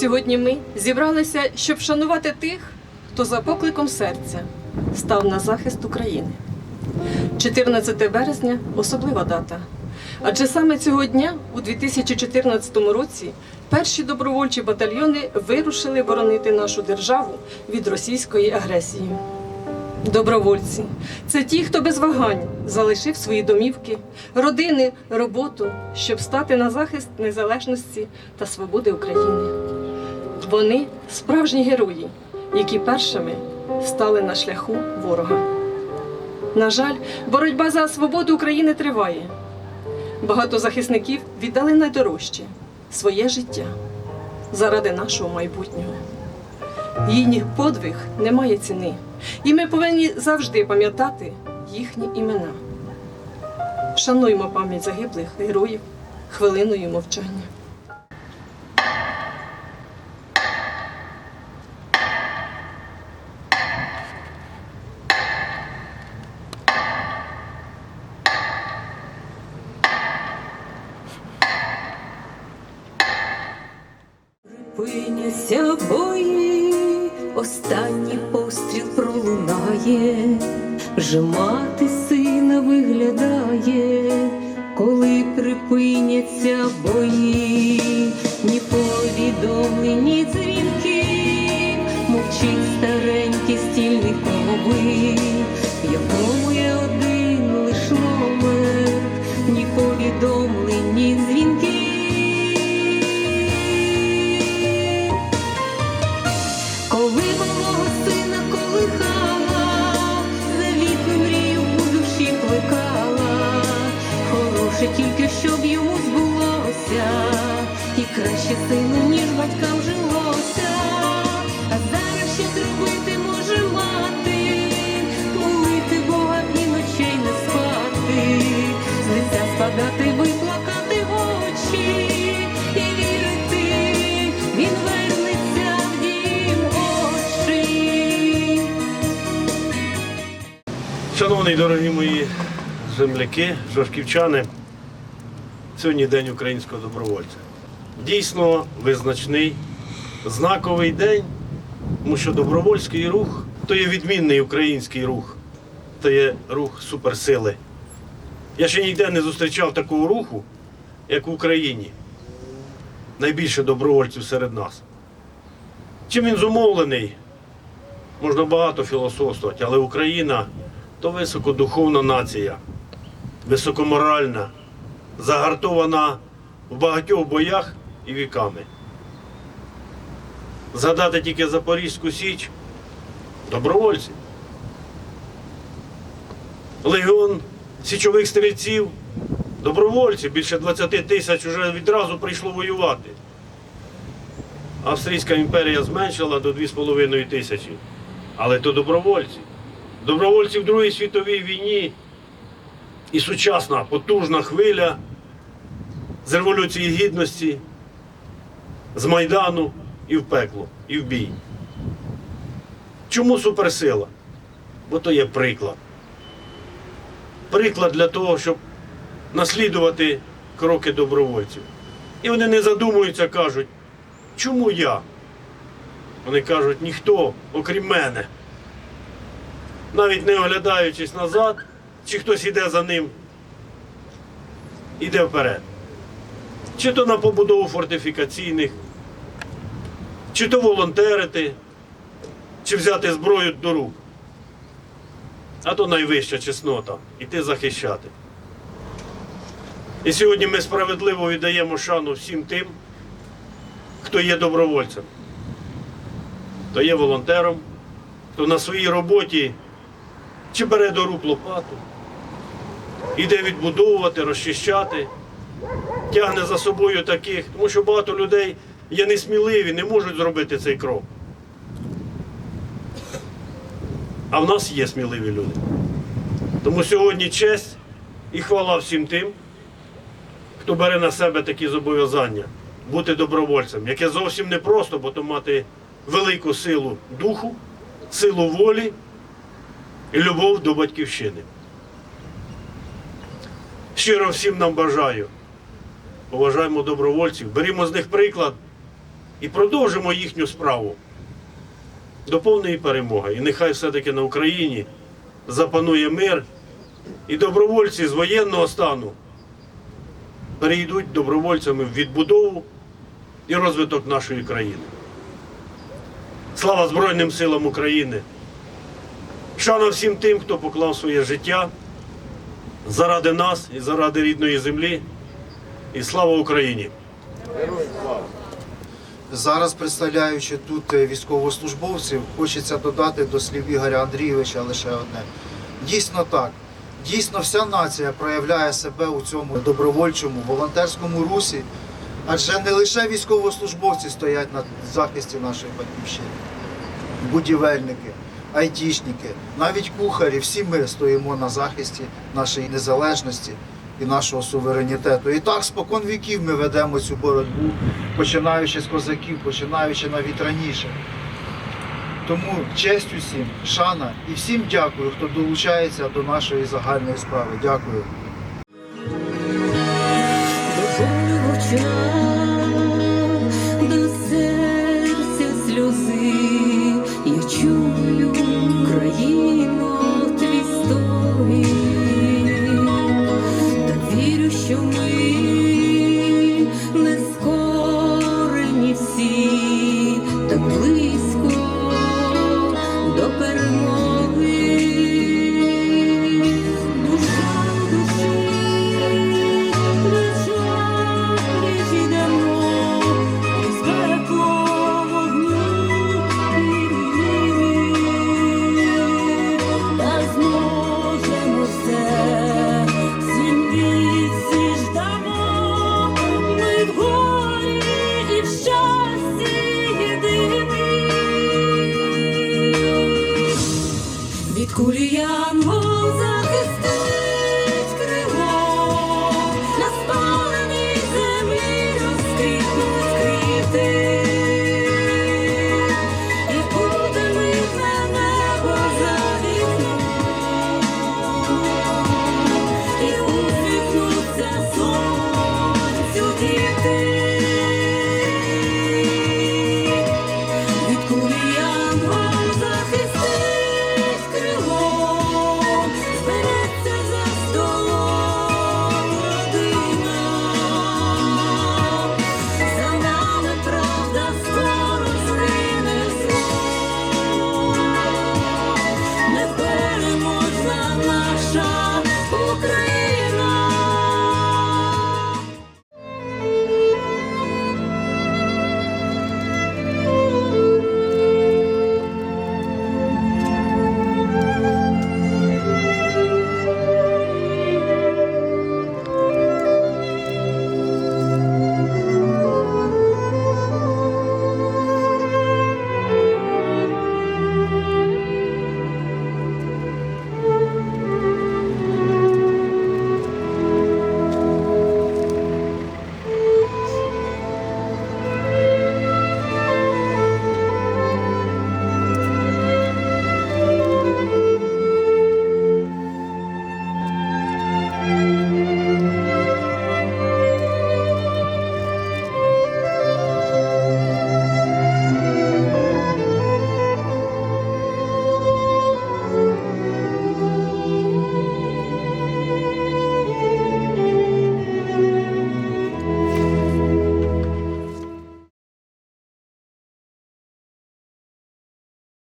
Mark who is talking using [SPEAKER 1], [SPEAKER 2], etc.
[SPEAKER 1] Сьогодні ми зібралися, щоб вшанувати тих, хто за покликом серця став на захист України. 14 березня особлива дата. Адже саме цього дня, у 2014 році, перші добровольчі батальйони вирушили боронити нашу державу від російської агресії. Добровольці це ті, хто без вагань залишив свої домівки, родини, роботу, щоб стати на захист незалежності та свободи України. Вони справжні герої, які першими стали на шляху ворога. На жаль, боротьба за свободу України триває. Багато захисників віддали найдорожче своє життя заради нашого майбутнього. Їхній подвиг не має ціни, і ми повинні завжди пам'ятати їхні імена. Шануймо пам'ять загиблих героїв хвилиною мовчання.
[SPEAKER 2] Припиняться бої, останній постріл пролунає, вже мати сина виглядає, коли припиняться бої, ні повідомлень, ні дзвінків, мовчить старенький стільний ковик, в тільки щоб йому збулося, і краще сину, ніж батькам жилося. А зараз ще зробити може мати, молити Бога і ночей не спати, з спадати, виплакати очі і вірити, він очі.
[SPEAKER 3] Шановні дорогі мої земляки, жорківчани, сьогодні День українського добровольця. Дійсно визначний, знаковий день, тому що добровольський рух то є відмінний український рух, то є рух суперсили. Я ще ніде не зустрічав такого руху, як в Україні. Найбільше добровольців серед нас. Чим він зумовлений? Можна багато філософствувати, але Україна то високодуховна нація, високоморальна, загартована в багатьох боях і віками. Згадати тільки Запорізьку Січ, добровольці. Легіон січових стрільців, добровольці, більше 20 тисяч вже відразу прийшло воювати. Австрійська імперія зменшила до 2,5 тисячі. Але то добровольці. Добровольці в Другій світовій війні і сучасна потужна хвиля з Революції Гідності, з Майдану і в пекло, і в бій. Чому суперсила? Бо то є приклад. Приклад для того, щоб наслідувати кроки добровольців. І вони не задумуються, кажуть, чому я? Вони кажуть, ніхто, окрім мене. Навіть не оглядаючись назад, чи хтось іде за ним, іде вперед. Чи то на побудову фортифікаційних, чи то волонтерити, чи взяти зброю до рук. А то найвища чеснота іти захищати. І сьогодні ми справедливо віддаємо шану всім тим, хто є добровольцем хто є волонтером, хто на своїй роботі чи бере до рук лопату, іде відбудовувати, розчищати, тягне за собою таких, тому що багато людей є несміливі, не можуть зробити цей крок. А в нас є сміливі люди. Тому сьогодні честь і хвала всім тим, хто бере на себе такі зобов'язання бути добровольцем, яке зовсім не просто, бо то мати велику силу духу, силу волі і любов до батьківщини. Щиро всім нам бажаю. Поважаємо добровольців, берімо з них приклад і продовжимо їхню справу до повної перемоги. І нехай все-таки на Україні запанує мир, і добровольці з воєнного стану перейдуть добровольцями в відбудову і розвиток нашої країни. Слава Збройним силам України! Шана всім тим, хто поклав своє життя заради нас і заради рідної землі. І слава Україні!
[SPEAKER 2] Зараз, представляючи тут е, військовослужбовців, хочеться додати до слів Ігоря Андрійовича лише одне. Дійсно так. Дійсно, вся нація проявляє себе у цьому добровольчому, волонтерському русі, адже не лише військовослужбовці стоять на захисті нашої батьківщини, будівельники, айтішники, навіть кухарі, всі ми стоїмо на захисті нашої незалежності і нашого суверенітету. І так спокон віків ми ведемо цю боротьбу, починаючи з козаків, починаючи навіть раніше. Тому честь усім, шана і всім дякую, хто долучається до нашої загальної справи. Дякую.